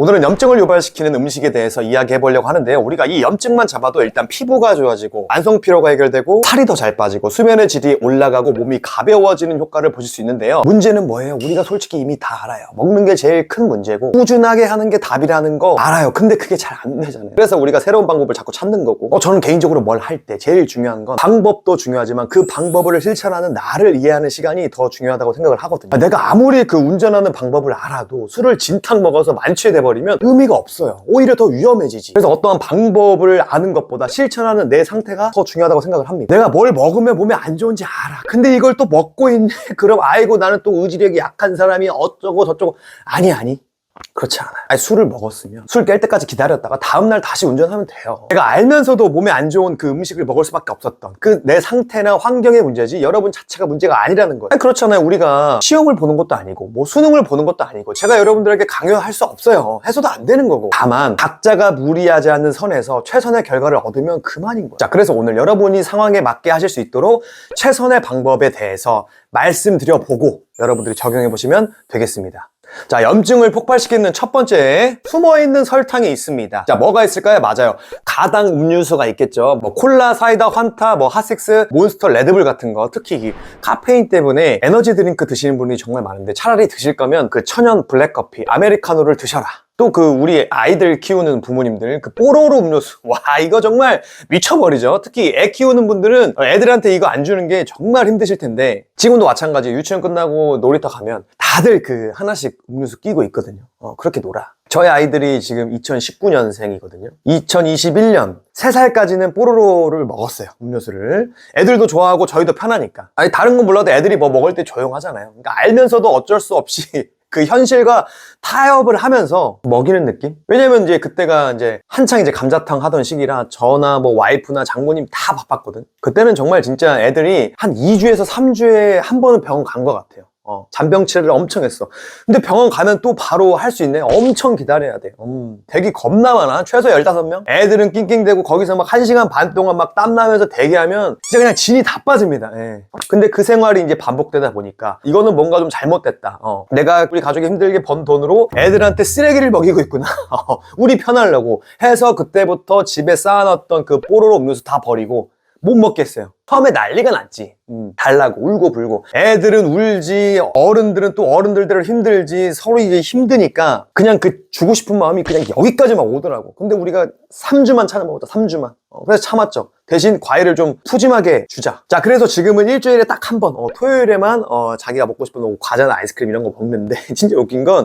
오늘은 염증을 유발시키는 음식에 대해서 이야기해 보려고 하는데요. 우리가 이 염증만 잡아도 일단 피부가 좋아지고 만성 피로가 해결되고 살이 더 잘 빠지고 수면의 질이 올라가고 몸이 가벼워지는 효과를 보실 수 있는데요. 문제는 뭐예요? 우리가 솔직히 이미 다 알아요. 먹는 게 제일 큰 문제고 꾸준하게 하는 게 답이라는 거 알아요. 근데 그게 잘 안 되잖아요. 그래서 우리가 새로운 방법을 자꾸 찾는 거고 어, 저는 개인적으로 뭘 할 때 제일 중요한 건 방법도 중요하지만 그 방법을 실천하는 나를 이해하는 시간이 더 중요하다고 생각을 하거든요. 아, 내가 아무리 그 운전하는 방법을 알아도 술을 진탕 먹어서 만취 돼 버리면 의미가 없어요. 오히려 더 위험해지지. 그래서 어떠한 방법을 아는 것보다 실천하는 내 상태가 더 중요하다고 생각을 합니다. 내가 뭘 먹으면 몸에 안 좋은지 알아. 근데 이걸 또 먹고 있네. 그럼 아이고 나는 또 의지력이 약한 사람이 어쩌고 저쩌고 아니 아니. 그렇지 않아요. 아니, 술을 먹었으면 술 깰 때까지 기다렸다가 다음날 다시 운전하면 돼요. 내가 알면서도 몸에 안 좋은 그 음식을 먹을 수밖에 없었던 그 내 상태나 환경의 문제지 여러분 자체가 문제가 아니라는 거예요. 아니, 그렇잖아요. 우리가 시험을 보는 것도 아니고 뭐 수능을 보는 것도 아니고 제가 여러분들에게 강요할 수 없어요. 해서도 안 되는 거고. 다만 각자가 무리하지 않는 선에서 최선의 결과를 얻으면 그만인 거예요. 자, 그래서 오늘 여러분이 상황에 맞게 하실 수 있도록 최선의 방법에 대해서 말씀드려 보고 여러분들이 적용해 보시면 되겠습니다. 자, 염증을 폭발시키는 첫 번째 숨어있는 설탕이 있습니다. 자, 뭐가 있을까요? 맞아요. 가당 음료수가 있겠죠. 뭐 콜라, 사이다, 환타, 뭐 핫식스, 몬스터, 레드불 같은 거. 특히 이 카페인 때문에 에너지 드링크 드시는 분이 정말 많은데 차라리 드실 거면 그 천연 블랙커피, 아메리카노를 드셔라. 또 그 우리 아이들 키우는 부모님들 그 뽀로로 음료수. 와 이거 정말 미쳐버리죠. 특히 애 키우는 분들은 애들한테 이거 안 주는 게 정말 힘드실 텐데 지금도 마찬가지. 유치원 끝나고 놀이터 가면 다들 그 하나씩 음료수 끼고 있거든요. 어, 그렇게 놀아. 저희 아이들이 지금 2019년생이거든요. 2021년 3살까지는 뽀로로를 먹었어요 음료수를. 애들도 좋아하고 저희도 편하니까. 아니 다른 건 몰라도 애들이 뭐 먹을 때 조용하잖아요. 그러니까 알면서도 어쩔 수 없이 그 현실과 타협을 하면서 먹이는 느낌? 왜냐면 이제 그때가 이제 한창 이제 감자탕 하던 시기라 저나 뭐 와이프나 장모님 다 바빴거든. 그때는 정말 진짜 애들이 한 2주에서 3주에 한 번은 병원 간 것 같아요. 어, 잔병치레를 엄청 했어. 근데 병원 가면 또 바로 할 수 있네. 엄청 기다려야 돼. 음, 대기 겁나 많아. 최소 15명? 애들은 낑낑대고 거기서 막 1시간 반 동안 막 땀나면서 대기하면 진짜 그냥 진이 다 빠집니다. 예. 근데 그 생활이 이제 반복되다 보니까 이거는 뭔가 좀 잘못됐다. 어, 내가 우리 가족이 힘들게 번 돈으로 애들한테 쓰레기를 먹이고 있구나. 어, 우리 편하려고 해서 그때부터 집에 쌓아놨던 그 뽀로로 음료수 다 버리고 못 먹겠어요. 처음에 난리가 났지. 음, 달라고 울고 불고. 애들은 울지, 어른들은 또 어른들대로 힘들지. 서로 이제 힘드니까 그냥 그 주고 싶은 마음이 그냥 여기까지만 오더라고. 근데 우리가 3주만 참아 먹었다. 3주만. 어, 그래서 참았죠. 대신 과일을 좀 푸짐하게 주자. 자, 그래서 지금은 일주일에 딱 한 번, 어, 토요일에만 어, 자기가 먹고 싶은 뭐 과자나 아이스크림 이런 거 먹는데 진짜 웃긴 건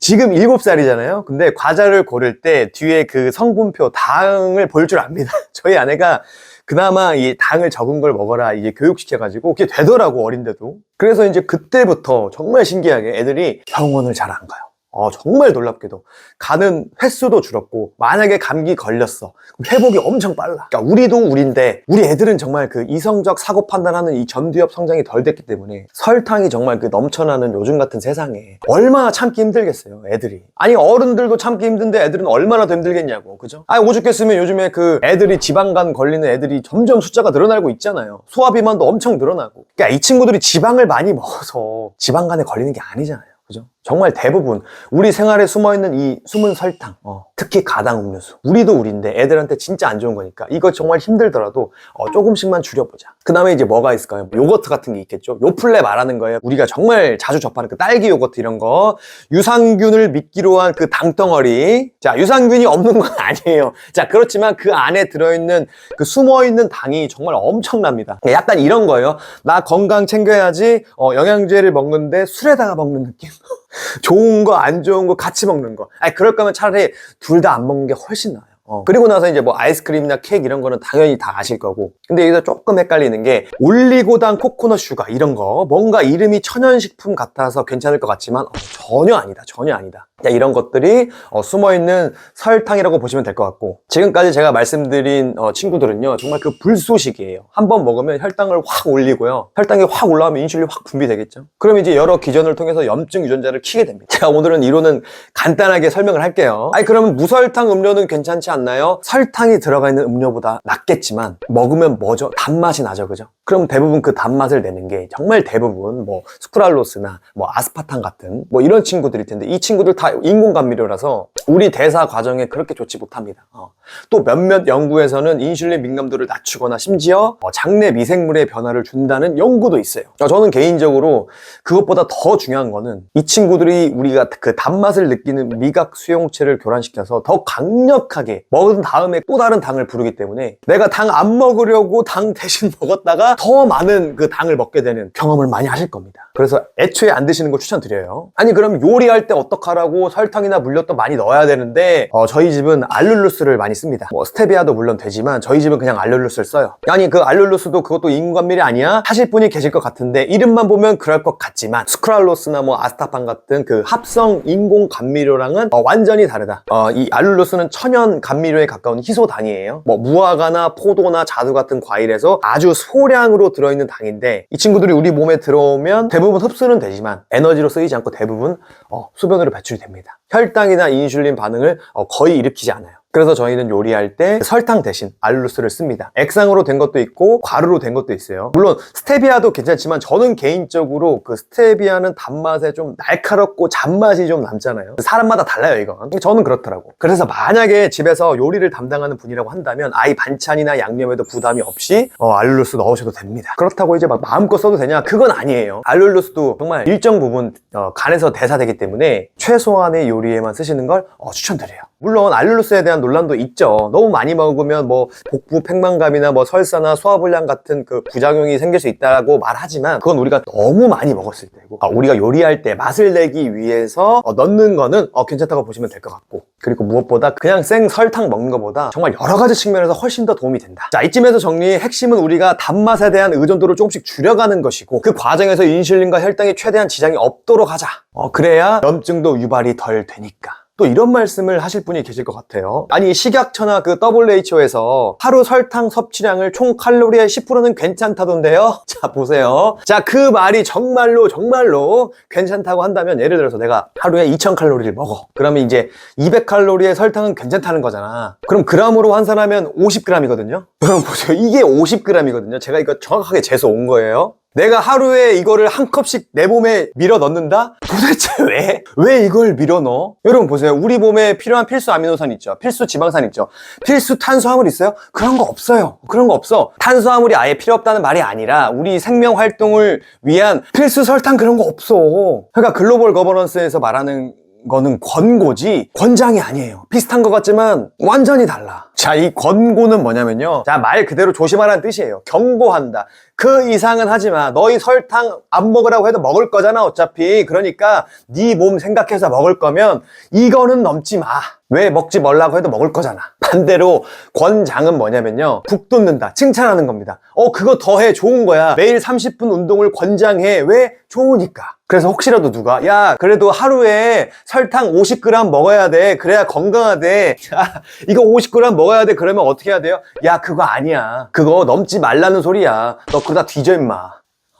지금 7살이잖아요. 근데 과자를 고를 때 뒤에 그 성분표 당을 볼 줄 압니다. 저희 아내가 그나마 이 당을 적은 걸 먹어라. 이게 교육시켜가지고 그게 되더라고 어린데도. 그래서 이제 그때부터 정말 신기하게 애들이 병원을 잘 안 가요 어, 정말 놀랍게도 가는 횟수도 줄었고 만약에 감기 걸렸어 회복이 엄청 빨라 그러니까 우리도 우린데 우리 애들은 정말 그 이성적 사고 판단하는 이 전두엽 성장이 덜 됐기 때문에 설탕이 정말 그 넘쳐나는 요즘 같은 세상에 얼마나 참기 힘들겠어요 애들이 아니 어른들도 참기 힘든데 애들은 얼마나 더 힘들겠냐고 그죠? 아니 오죽했으면 요즘에 그 애들이 지방간 걸리는 애들이 점점 숫자가 늘어나고 있잖아요 소화비만도 엄청 늘어나고 그러니까 이 친구들이 지방을 많이 먹어서 지방간에 걸리는 게 아니잖아요 그죠? 정말 대부분 우리 생활에 숨어있는 이 숨은 설탕 어, 특히 가당 음료수. 우리도 우린데 애들한테 진짜 안 좋은 거니까 이거 정말 힘들더라도 어, 조금씩만 줄여보자. 그 다음에 이제 뭐가 있을까요? 요거트 같은 게 있겠죠? 요플레 말하는 거예요. 우리가 정말 자주 접하는 그 딸기 요거트 이런 거. 유산균을 미끼로 한 그 당덩어리. 자 유산균이 없는 건 아니에요. 자 그렇지만 그 안에 들어있는 그 숨어있는 당이 정말 엄청납니다. 약간 이런 거예요. 나 건강 챙겨야지 어, 영양제를 먹는데 술에다가 먹는 느낌 좋은 거, 안 좋은 거 같이 먹는 거. 아니, 그럴 거면 차라리 둘 다 안 먹는 게 훨씬 나아요. 어. 그리고 나서 이제 뭐 아이스크림이나 케이크 이런 거는 당연히 다 아실 거고. 근데 여기서 조금 헷갈리는 게 올리고당 코코넛 슈가 이런 거 뭔가 이름이 천연식품 같아서 괜찮을 것 같지만 어, 전혀 아니다. 전혀 아니다. 자, 이런 것들이 어, 숨어있는 설탕이라고 보시면 될 것 같고 지금까지 제가 말씀드린 어, 친구들은요 정말 그 불쏘식이에요 한 번 먹으면 혈당을 확 올리고요 혈당이 확 올라오면 인슐린이 확 분비되겠죠 그럼 이제 여러 기전을 통해서 염증 유전자를 키게 됩니다 제가 오늘은 이론은 간단하게 설명을 할게요 아니 그러면 무설탕 음료는 괜찮지 않나 않나요? 설탕이 들어가 있는 음료보다 낫겠지만 먹으면 뭐죠? 단맛이 나죠, 그죠? 그럼 대부분 그 단맛을 내는 게 정말 대부분 뭐 스크랄로스나 뭐 아스파탐 같은 뭐 이런 친구들일 텐데 이 친구들 다 인공 감미료라서 우리 대사 과정에 그렇게 좋지 못합니다. 어. 또 몇몇 연구에서는 인슐린 민감도를 낮추거나 심지어 어, 장내 미생물의 변화를 준다는 연구도 있어요. 어, 저는 개인적으로 그것보다 더 중요한 거는 이 친구들이 우리가 그 단맛을 느끼는 미각 수용체를 교란시켜서 더 강력하게 먹은 다음에 또 다른 당을 부르기 때문에 내가 당 안 먹으려고 당 대신 먹었다가 더 많은 그 당을 먹게 되는 경험을 많이 하실 겁니다. 그래서 애초에 안 드시는 걸 추천드려요. 아니 그럼 요리할 때 어떡하라고 설탕이나 물엿도 많이 넣어야 되는데 어, 저희 집은 알룰루스를 많이 씁니다. 뭐 스테비아도 물론 되지만 저희 집은 그냥 알룰루스를 써요. 아니 그 알룰루스도 그것도 인공감밀이 아니야? 하실 분이 계실 것 같은데 이름만 보면 그럴 것 같지만 스크랄로스나 뭐 아스타판 같은 그 합성 인공 감미료랑은 어, 완전히 다르다. 어, 이 알룰루스는 천연 감미료에 가까운 희소당이에요. 뭐 무화과나 포도나 자두 같은 과일에서 아주 소량으로 들어있는 당인데 이 친구들이 우리 몸에 들어오면 대부분 흡수는 되지만 에너지로 쓰이지 않고 대부분 어, 소변으로 배출이 됩니다. 혈당이나 인슐린 반응을 어, 거의 일으키지 않아요. 그래서 저희는 요리할 때 설탕 대신 알룰루스를 씁니다. 액상으로 된 것도 있고 과루로 된 것도 있어요. 물론 스테비아도 괜찮지만 저는 개인적으로 그 스테비아는 단맛에 좀 날카롭고 잔맛이 좀 남잖아요. 사람마다 달라요 이건. 저는 그렇더라고. 그래서 만약에 집에서 요리를 담당하는 분이라고 한다면 아이 반찬이나 양념에도 부담이 없이 어, 알룰루스 넣으셔도 됩니다. 그렇다고 이제 막 마음껏 써도 되냐? 그건 아니에요. 알룰루스도 정말 일정 부분 어, 간에서 대사되기 때문에 최소한의 요리에만 쓰시는 걸 어, 추천드려요. 물론 알룰루스에 대한 논란도 있죠. 너무 많이 먹으면 뭐 복부 팽만감이나 뭐 설사나 소화불량 같은 그 부작용이 생길 수 있다고 말하지만 그건 우리가 너무 많이 먹었을 때고 아, 우리가 요리할 때 맛을 내기 위해서 어, 넣는 거는 어, 괜찮다고 보시면 될 것 같고 그리고 무엇보다 그냥 생 설탕 먹는 것보다 정말 여러 가지 측면에서 훨씬 더 도움이 된다. 자 이쯤에서 정리 핵심은 우리가 단맛에 대한 의존도를 조금씩 줄여가는 것이고 그 과정에서 인슐린과 혈당에 최대한 지장이 없도록 하자. 어, 그래야 염증도 유발이 덜 되니까. 또 이런 말씀을 하실 분이 계실 것 같아요. 아니 식약처나 그 WHO에서 하루 설탕 섭취량을 총 칼로리의 10%는 괜찮다던데요. 자 보세요. 자 그 말이 정말로 정말로 괜찮다고 한다면 예를 들어서 내가 하루에 2000칼로리를 먹어. 그러면 이제 200칼로리의 설탕은 괜찮다는 거잖아. 그럼 그람으로 환산하면 50g이거든요. 여러분 보세요. 이게 50g이거든요. 제가 이거 정확하게 재서 온 거예요. 내가 하루에 이거를 한 컵씩 내 몸에 밀어 넣는다? 도대체 왜? 왜 이걸 밀어 넣어? 여러분 보세요. 우리 몸에 필요한 필수 아미노산 있죠. 필수 지방산 있죠. 필수 탄수화물 있어요? 그런 거 없어요. 그런 거 없어. 탄수화물이 아예 필요 없다는 말이 아니라 우리 생명 활동을 위한 필수 설탕 그런 거 없어. 그러니까 글로벌 거버넌스에서 말하는 거는 권고지 권장이 아니에요. 비슷한 것 같지만 완전히 달라. 자, 이 권고는 뭐냐면요. 자, 말 그대로 조심하라는 뜻이에요. 경고한다. 그 이상은 하지 마. 너희 설탕 안 먹으라고 해도 먹을 거잖아, 어차피. 그러니까 네 몸 생각해서 먹을 거면 이거는 넘지 마. 왜 먹지 말라고 해도 먹을 거잖아. 반대로 권장은 뭐냐면요. 북돋는다. 칭찬하는 겁니다. 어, 그거 더해. 좋은 거야. 매일 30분 운동을 권장해. 왜? 좋으니까. 그래서 혹시라도 누가 야 그래도 하루에 설탕 50g 먹어야 돼 그래야 건강하대 야 이거 50g 먹어야 돼 그러면 어떻게 해야 돼요? 야 그거 아니야 그거 넘지 말라는 소리야 너 그러다 뒤져 임마.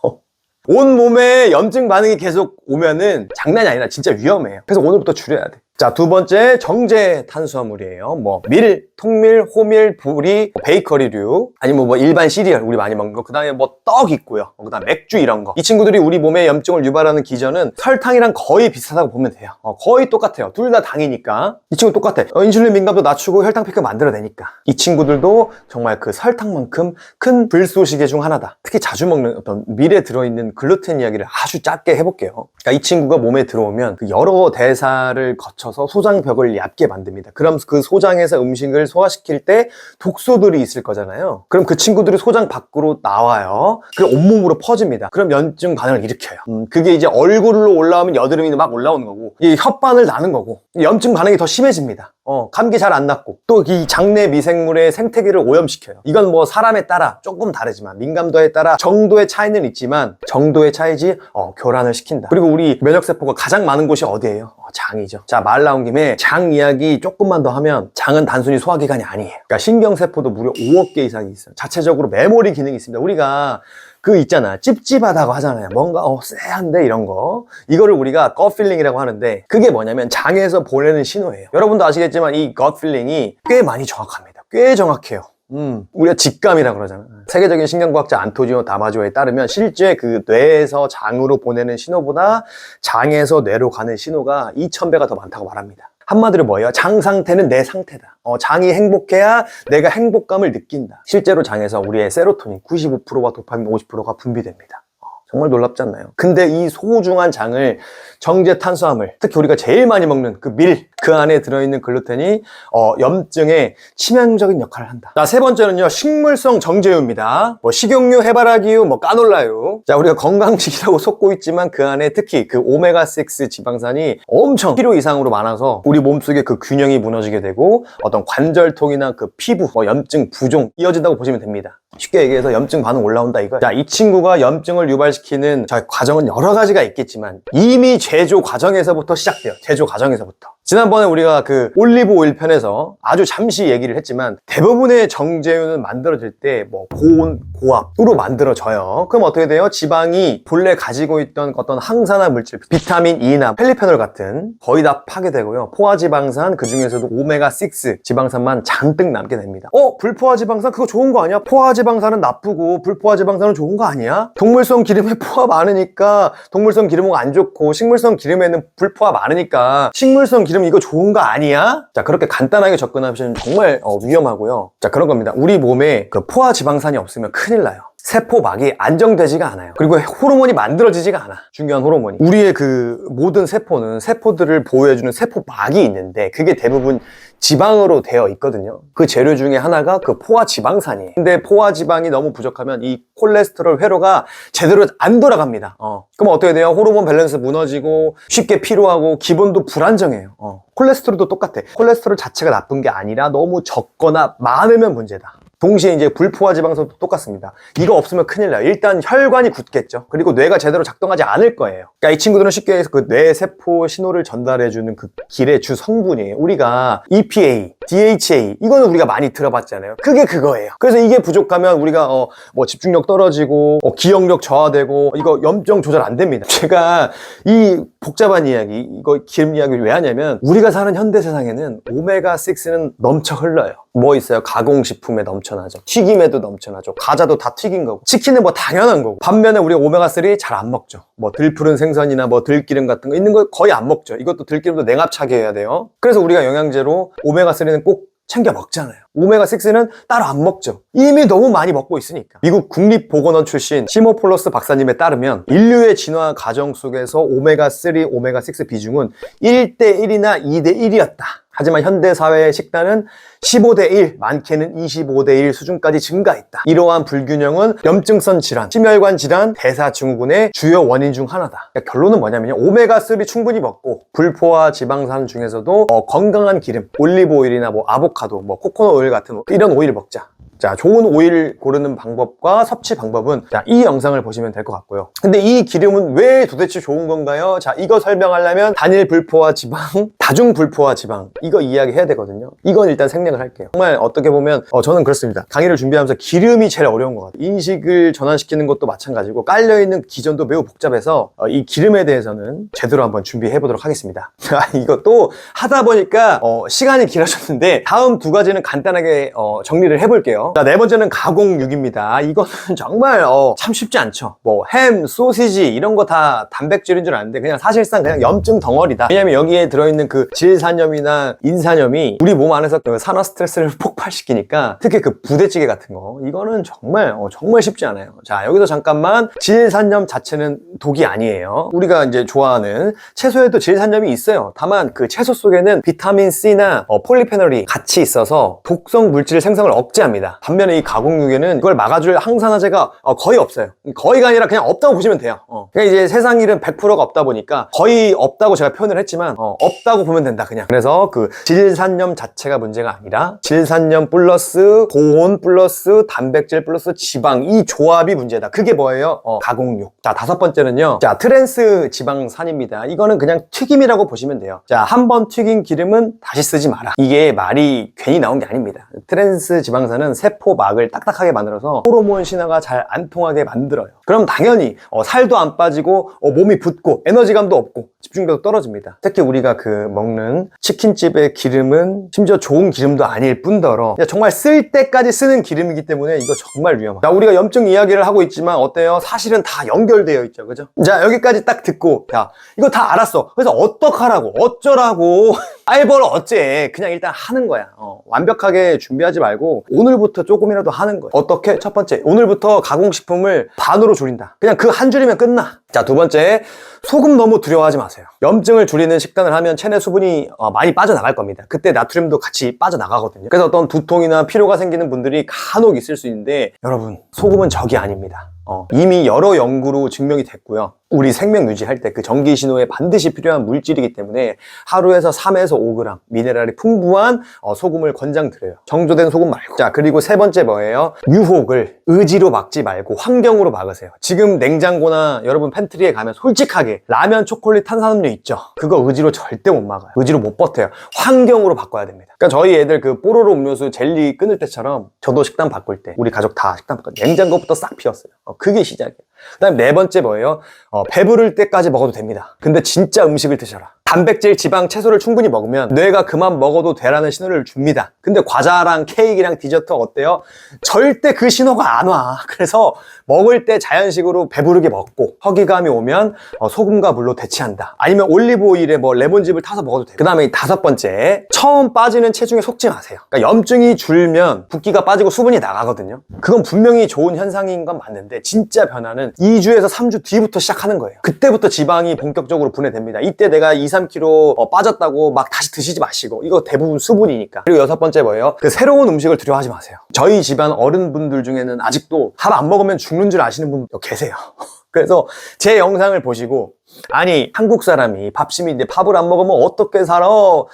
어. 온 몸에 염증 반응이 계속 오면은 장난이 아니라 진짜 위험해요. 그래서 오늘부터 줄여야 돼 자, 두 번째 정제 탄수화물이에요. 뭐 밀, 통밀, 호밀, 보리, 베이커리류, 아니면 뭐 일반 시리얼 우리 많이 먹는 거. 그다음에 뭐 떡 있고요. 그다음 맥주 이런 거. 이 친구들이 우리 몸에 염증을 유발하는 기전은 설탕이랑 거의 비슷하다고 보면 돼요. 어, 거의 똑같아요. 둘 다 당이니까. 이 친구 똑같아. 어, 인슐린 민감도 낮추고 혈당 피크 만들어내니까. 이 친구들도 정말 그 설탕만큼 큰 불쏘시개 중 하나다. 특히 자주 먹는 어떤 밀에 들어있는 글루텐 이야기를 아주 짧게 해볼게요. 그러니까 이 친구가 몸에 들어오면 그 여러 대사를 거쳐 서 소장벽을 얕게 만듭니다. 그럼 그 소장에서 음식을 소화시킬 때 독소들이 있을 거잖아요. 그럼 그 친구들이 소장 밖으로 나와요. 그럼 온몸으로 퍼집니다. 그럼 염증 반응을 일으켜요. 음, 그게 이제 얼굴로 올라오면 여드름이 막 올라오는 거고, 이 혓바늘 나는 거고, 염증 반응이 더 심해집니다. 어, 감기 잘 안 낫고, 또 이 장내 미생물의 생태계를 오염시켜요. 이건 뭐 사람에 따라 조금 다르지만, 민감도에 따라 정도의 차이는 있지만, 정도의 차이지, 어, 교란을 시킨다. 그리고 우리 면역세포가 가장 많은 곳이 어디예요? 어, 장이죠. 자, 말 나온 김에 장 이야기 조금만 더 하면 장은 단순히 소화기관이 아니에요. 그러니까 신경세포도 무려 5억 개 이상이 있어요. 자체적으로 메모리 기능이 있습니다. 우리가 그 있잖아 찝찝하다고 하잖아요 뭔가 어 쎄한데 이런 거 이거를 우리가 gut feeling이라고 하는데 그게 뭐냐면 장에서 보내는 신호예요 여러분도 아시겠지만 이 gut feeling이 꽤 많이 정확합니다 꽤 정확해요 음, 우리가 직감이라고 그러잖아. 세계적인 신경과학자 안토지오 다마조에 따르면 실제 그 뇌에서 장으로 보내는 신호보다 장에서 뇌로 가는 신호가 2000배가 더 많다고 말합니다. 한마디로 뭐예요? 장 상태는 내 상태다. 어, 장이 행복해야 내가 행복감을 느낀다. 실제로 장에서 우리의 세로토닌 95%와 도파민 50%가 분비됩니다. 어, 정말 놀랍지 않나요? 근데 이 소중한 장을 정제 탄수화물, 특히 우리가 제일 많이 먹는 그 밀, 그 안에 들어있는 글루텐이 어, 염증에 치명적인 역할을 한다. 자, 세 번째는요, 식물성 정제유입니다. 뭐 식용유, 해바라기유, 뭐 까놀라유. 자, 우리가 건강식이라고 속고 있지만 그 안에 특히 그 오메가6 지방산이 엄청 필요 이상으로 많아서 우리 몸속에 그 균형이 무너지게 되고 어떤 관절통이나 그 피부, 뭐 염증, 부종 이어진다고 보시면 됩니다. 쉽게 얘기해서 염증 반응 올라온다 이거. 자, 이 친구가 염증을 유발시키는 자, 과정은 여러 가지가 있겠지만 이미 제조 과정에서부터 시작돼요. 제조 과정에서부터. 지난번에 우리가 그 올리브 오일 편에서 아주 잠시 얘기를 했지만 대부분의 정제유는 만들어질 때 뭐 고온, 고압으로 만들어져요. 그럼 어떻게 돼요? 지방이 본래 가지고 있던 어떤 항산화 물질, 비타민 E나 펠리페놀 같은 거의 다 파괴되고요. 포화지방산, 그 중에서도 오메가6 지방산만 잔뜩 남게 됩니다. 어? 불포화지방산 그거 좋은 거 아니야? 포화지방산은 나쁘고 불포화지방산은 좋은 거 아니야? 동물성 기름에 포화 많으니까 동물성 기름은 안 좋고 식물성 기름에는 불포화 많으니까 식물성 기름 이거 좋은 거 아니야? 자 그렇게 간단하게 접근하시면 정말 어, 위험하고요. 자 그런 겁니다. 우리 몸에 그 포화 지방산이 없으면 큰일 나요. 세포막이 안정되지가 않아요. 그리고 호르몬이 만들어지지가 않아. 중요한 호르몬이. 우리의 그 모든 세포는 세포들을 보호해주는 세포막이 있는데 그게 대부분 지방으로 되어 있거든요. 그 재료 중에 하나가 그 포화 지방산이에요. 근데 포화 지방이 너무 부족하면 이 콜레스테롤 회로가 제대로 안 돌아갑니다. 어. 그럼 어떻게 돼요? 호르몬 밸런스 무너지고 쉽게 피로하고 기분도 불안정해요. 어. 콜레스테롤도 똑같아. 콜레스테롤 자체가 나쁜 게 아니라 너무 적거나 많으면 문제다. 동시에 이제 불포화 지방산도 똑같습니다. 이거 없으면 큰일 나요. 일단 혈관이 굳겠죠. 그리고 뇌가 제대로 작동하지 않을 거예요. 그러니까 이 친구들은 쉽게 해서 그 뇌 세포 신호를 전달해주는 그 길의 주 성분이에요. 우리가 EPA, DHA 이거는 우리가 많이 들어봤잖아요. 그게 그거예요. 그래서 이게 부족하면 우리가 어, 뭐 집중력 떨어지고 어, 기억력 저하되고 이거 염증 조절 안 됩니다. 제가 이 복잡한 이야기, 이거 기름 이야기를 왜 하냐면 우리가 사는 현대 세상에는 오메가 6는 넘쳐 흘러요. 뭐 있어요? 가공식품에 넘쳐나죠. 튀김에도 넘쳐나죠. 과자도 다 튀긴 거고. 치킨은 뭐 당연한 거고. 반면에 우리가 오메가3 잘 안 먹죠. 뭐 들푸른 생선이나 뭐 들기름 같은 거 있는 거 거의 안 먹죠. 이것도 들기름도 냉압차게 해야 돼요. 그래서 우리가 영양제로 오메가3는 꼭 챙겨 먹잖아요. 오메가6는 따로 안 먹죠. 이미 너무 많이 먹고 있으니까. 미국 국립보건원 출신 시모폴로스 박사님에 따르면 인류의 진화 과정 속에서 오메가3, 오메가6 비중은 1대1이나 2대1이었다. 하지만 현대 사회의 식단은 15대 1, 많게는 25대 1 수준까지 증가했다. 이러한 불균형은 염증성 질환, 심혈관 질환, 대사 증후군의 주요 원인 중 하나다. 그러니까 결론은 뭐냐면요. 오메가3 충분히 먹고 불포화 지방산 중에서도 어, 건강한 기름, 올리브 오일이나 뭐 아보카도, 뭐 코코넛 오일 같은 이런 오일 먹자. 자, 좋은 오일 고르는 방법과 섭취 방법은 자, 이 영상을 보시면 될 것 같고요. 근데 이 기름은 왜 도대체 좋은 건가요? 자, 이거 설명하려면 단일 불포화 지방, 다중 불포화 지방 이거 이야기해야 되거든요. 이건 일단 생략을 할게요. 정말 어떻게 보면 어, 저는 그렇습니다. 강의를 준비하면서 기름이 제일 어려운 것 같아요. 인식을 전환시키는 것도 마찬가지고 깔려있는 기전도 매우 복잡해서 어, 이 기름에 대해서는 제대로 한번 준비해 보도록 하겠습니다. 이것도 하다 보니까 어, 시간이 길어졌는데 다음 두 가지는 간단하게 어, 정리를 해볼게요. 자, 네 번째는 가공육입니다. 이거는 정말 어, 참 쉽지 않죠. 뭐 햄, 소시지 이런 거 다 단백질인 줄 아는데 그냥 사실상 그냥 염증 덩어리다. 왜냐면 여기에 들어있는 그 질산염이나 인산염이 우리 몸 안에서 그 산화 스트레스를 폭발시키니까 특히 그 부대찌개 같은 거 이거는 정말 어, 정말 쉽지 않아요. 자 여기서 잠깐만 질산염 자체는 독이 아니에요. 우리가 이제 좋아하는 채소에도 질산염이 있어요. 다만 그 채소 속에는 비타민 C나 어, 폴리페놀이 같이 있어서 독성 물질 생성을 억제합니다. 반면에 이 가공육에는 이걸 막아줄 항산화제가 어, 거의 없어요. 거의가 아니라 그냥 없다고 보시면 돼요. 어. 그러니까 이제 세상 일은 100%가 없다 보니까 거의 없다고 제가 표현을 했지만 어, 없다고 보면 된다 그냥. 그래서 그 질산염 자체가 문제가 아니라 질산염 플러스 고온 플러스 단백질 플러스 지방 이 조합이 문제다. 그게 뭐예요? 어, 가공육. 자 다섯 번째는요. 자 트랜스 지방산입니다. 이거는 그냥 튀김이라고 보시면 돼요. 자 한 번 튀긴 기름은 다시 쓰지 마라. 이게 말이 괜히 나온 게 아닙니다. 트랜스 지방산은 세 포막을 딱딱하게 만들어서 호르몬 신화가 잘 안 통하게 만들어요. 그럼 당연히 어, 살도 안 빠지고 어, 몸이 붓고 에너지감도 없고 집중력도 떨어집니다. 특히 우리가 그 먹는 치킨집의 기름은 심지어 좋은 기름도 아닐 뿐더러 정말 쓸 때까지 쓰는 기름이기 때문에 이거 정말 위험하다. 자, 우리가 염증 이야기를 하고 있지만 어때요? 사실은 다 연결되어 있죠. 그죠? 자, 여기까지 딱 듣고 야, 이거 다 알았어. 그래서 어떡하라고? 어쩌라고? 아이 뭘 어째? 그냥 일단 하는 거야. 어, 완벽하게 준비하지 말고 오늘부터 조금이라도 하는 거야. 어떻게? 첫 번째, 오늘부터 가공식품을 반으로 줄인다. 그냥 그 한 줄이면 끝나. 자, 두 번째, 소금 너무 두려워하지 마세요. 염증을 줄이는 식단을 하면 체내 수분이 어, 많이 빠져나갈 겁니다. 그때 나트륨도 같이 빠져나가거든요. 그래서 어떤 두통이나 피로가 생기는 분들이 간혹 있을 수 있는데 여러분, 소금은 적이 아닙니다. 어, 이미 여러 연구로 증명이 됐고요. 우리 생명 유지할 때 그 전기 신호에 반드시 필요한 물질이기 때문에 하루에서 3에서 5g 미네랄이 풍부한 어, 소금을 권장드려요. 정조된 소금 말고. 자, 그리고 세 번째 뭐예요? 유혹을 의지로 막지 말고 환경으로 막으세요. 지금 냉장고나 여러분 팬트리에 가면 솔직하게 라면, 초콜릿, 탄산음료 있죠? 그거 의지로 절대 못 막아요. 의지로 못 버텨요. 환경으로 바꿔야 됩니다. 그러니까 저희 애들 그 뽀로로 음료수 젤리 끊을 때처럼 저도 식단 바꿀 때 우리 가족 다 식단 바꿔 냉장고부터 싹 비웠어요. 어, 그게 시작이에요. 그다음 네 번째 뭐예요? 어, 배부를 때까지 먹어도 됩니다. 근데 진짜 음식을 드셔라. 단백질, 지방, 채소를 충분히 먹으면 뇌가 그만 먹어도 되라는 신호를 줍니다. 근데 과자랑 케이크랑 디저트 어때요? 절대 그 신호가 안 와. 그래서 먹을 때 자연식으로 배부르게 먹고 허기감이 오면 어, 소금과 물로 대체한다. 아니면 올리브 오일에 뭐 레몬즙을 타서 먹어도 돼요. 그 다음에 다섯 번째, 처음 빠지는 체중에 속지 마세요. 그러니까 염증이 줄면 붓기가 빠지고 수분이 나가거든요. 그건 분명히 좋은 현상인 건 맞는데 진짜 변화는 2주에서 3주 뒤부터 시작하는 거예요. 그때부터 지방이 본격적으로 분해됩니다. 이때 내가 2, 3kg 어, 빠졌다고 막 다시 드시지 마시고 이거 대부분 수분이니까. 그리고 여섯 번째 뭐예요? 그 새로운 음식을 두려워하지 마세요. 저희 집안 어른분들 중에는 아직도 밥 안 먹으면 죽는 줄 아시는 분도 계세요. 그래서 제 영상을 보시고 아니 한국 사람이 밥심인데 밥을 안 먹으면 어떻게 살아?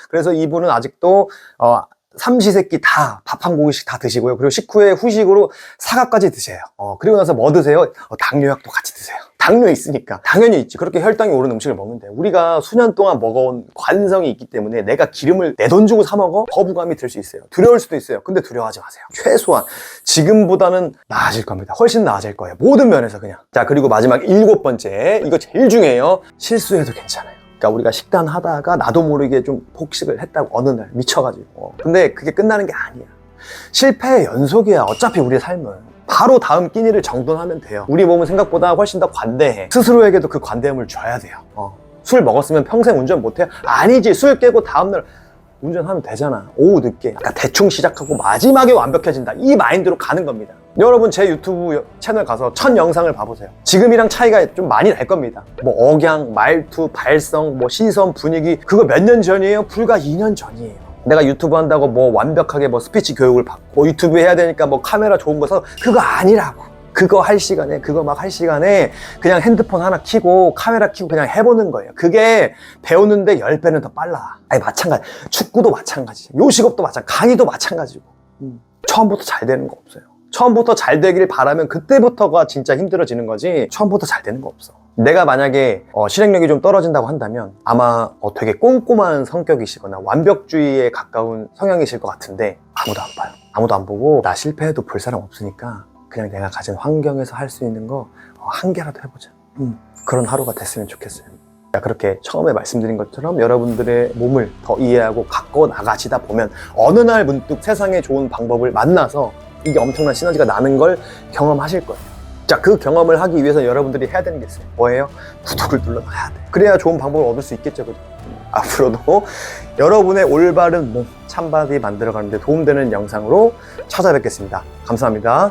그래서 이분은 아직도 어, 삼시세끼 다 밥 한 공기씩 다 드시고요. 그리고 식후에 후식으로 사과까지 드세요. 어, 그리고 나서 뭐 드세요? 어, 당뇨약도 같이 드세요. 당뇨 있으니까 당연히 있지. 그렇게 혈당이 오른 음식을 먹는데 우리가 수년 동안 먹어온 관성이 있기 때문에 내가 기름을 내 돈 주고 사 먹어 거부감이 들 수 있어요. 두려울 수도 있어요. 근데 두려워하지 마세요. 최소한 지금보다는 나아질 겁니다. 훨씬 나아질 거예요. 모든 면에서 그냥. 자 그리고 마지막 일곱 번째 이거 제일 중요해요. 실수해도 괜찮아요. 그러니까 우리가 식단 하다가 나도 모르게 좀 폭식을 했다고 어느 날 미쳐가지고. 어, 근데 그게 끝나는 게 아니야. 실패의 연속이야. 어차피 우리의 삶은. 바로 다음 끼니를 정돈하면 돼요. 우리 몸은 생각보다 훨씬 더 관대해. 스스로에게도 그 관대함을 줘야 돼요. 어. 술 먹었으면 평생 운전 못해요? 아니지. 술 깨고 다음날 운전하면 되잖아. 오후 늦게. 약간 대충 시작하고 마지막에 완벽해진다. 이 마인드로 가는 겁니다. 여러분 제 유튜브 여- 채널 가서 첫 영상을 봐보세요. 지금이랑 차이가 좀 많이 날 겁니다. 뭐 억양, 말투, 발성, 뭐 시선, 분위기 그거 몇 년 전이에요? 불과 2년 전이에요. 내가 유튜브 한다고 뭐 완벽하게 뭐 스피치 교육을 받고 뭐 유튜브 해야 되니까 뭐 카메라 좋은 거 사서 그거 아니라고. 그거 할 시간에 그거 막 할 시간에 그냥 핸드폰 하나 켜고 카메라 켜고 그냥 해보는 거예요. 그게 배우는데 10배는 더 빨라. 아니 마찬가지. 축구도 마찬가지. 요식업도 마찬가지. 강의도 마찬가지고. 음. 처음부터 잘 되는 거 없어요. 처음부터 잘 되길 바라면 그때부터가 진짜 힘들어지는 거지 처음부터 잘 되는 거 없어. 내가 만약에 어, 실행력이 좀 떨어진다고 한다면 아마 어, 되게 꼼꼼한 성격이시거나 완벽주의에 가까운 성향이실 것 같은데 아무도 안 봐요. 아무도 안 보고 나 실패해도 볼 사람 없으니까 그냥 내가 가진 환경에서 할 수 있는 거 어, 한 개라도 해보자. 음, 그런 하루가 됐으면 좋겠어요. 자, 그렇게 처음에 말씀드린 것처럼 여러분들의 몸을 더 이해하고 갖고 나가시다 보면 어느 날 문득 세상에 좋은 방법을 만나서 이게 엄청난 시너지가 나는 걸 경험하실 거예요. 자, 그 경험을 하기 위해서 여러분들이 해야 되는 게 있어요. 뭐예요? 구독을 눌러놔야 돼. 그래야 좋은 방법을 얻을 수 있겠죠. 그죠? 음, 앞으로도 여러분의 올바른 몸, 참바디 만들어가는데 도움되는 영상으로 찾아뵙겠습니다. 감사합니다.